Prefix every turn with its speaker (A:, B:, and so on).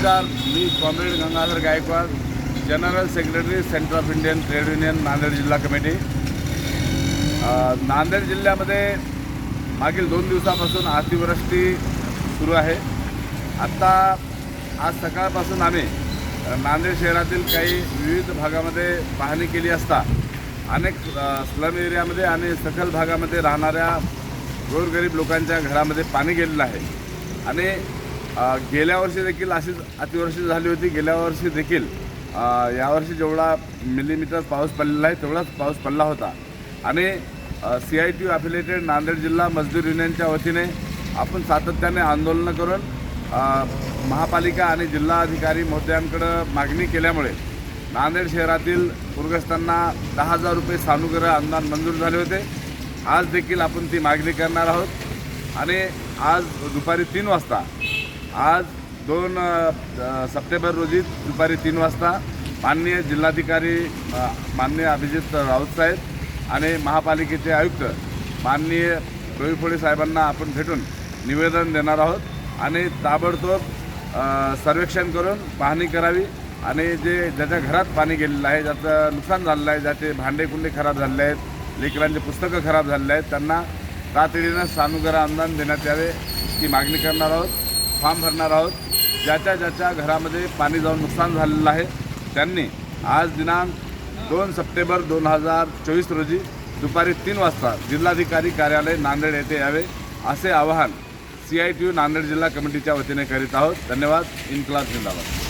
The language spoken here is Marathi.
A: नमस्कार मी comrade Gangadhar Gaikwad general secretary centre of Indian trade union Nanded जिल्हा कमिटी. नांदेड जिल्ह्यामध्ये मागील दोन दिवसापासून अतिवृष्टी सुरू आहे. आत्ता आज सकाळपासून आम्ही नांदेड शहरातील काही विविध भागामध्ये पाहणी केली असता अनेक स्लम एरियामध्ये आणि सखल भागामध्ये राहणाऱ्या गोरगरीब लोकांच्या घरामध्ये पाणी गेलेलं आहे. आणि गेल्या वर्षी देखील अशीच अतिवर्षी झाली होती. गेल्या वर्षी देखील यावर्षी जेवढा मिलीमीटर पाऊस पडलेला आहे तेवढाच पाऊस पडला होता. आणि C I T affiliated Nanded जिल्हा मजदूर युनियनच्या वतीने आपण सातत्याने आंदोलनं करून महापालिका आणि जिल्हाधिकारी महोदयांकडं मागणी केल्यामुळे नांदेड शहरातील पूरग्रस्तांना दहा हजार रुपये सानुग्रह अनुदान मंजूर झाले होते. आज देखील आपण ती मागणी करणार आहोत. आणि आज दुपारी तीन वाजता आज दोन सप्टेंबर रोजी दुपारी तीन वाजता माननीय जिल्हाधिकारी माननीय अभिजित राऊत साहेब आणि महापालिकेचे आयुक्त माननीय डोईफोडे साहेबांना आपण भेटून निवेदन देणार आहोत आणि ताबडतोब सर्वेक्षण करून पाहणी करावी आणि जे ज्याच्या घरात पाणी गेलेलं आहे ज्याचं नुकसान झालेलं आहे ज्याचे भांडे कुंडे खराब झालेले आहेत लेकरांचे पुस्तकं खराब झालेले आहेत त्यांना तातडीनं सानुग्रह अनुदान देण्यात यावे ही मागणी करणार आहोत. फॉर्म भरणार आहोत. ज्याच्या ज्याच्या घरामध्ये पाणी जाऊन नुकसान झालेलं आहे त्यांनी आज दिनांक दोन सप्टेंबर दोन हजार चोवीस रोजी दुपारी तीन वाजता जिल्हाधिकारी कार्यालय नांदेड येथे यावे असे आवाहन C I T U Nanded जिल्हा कमिटीच्या वतीने करीत आहोत. धन्यवाद. इन्कलाब जिंदाबाद.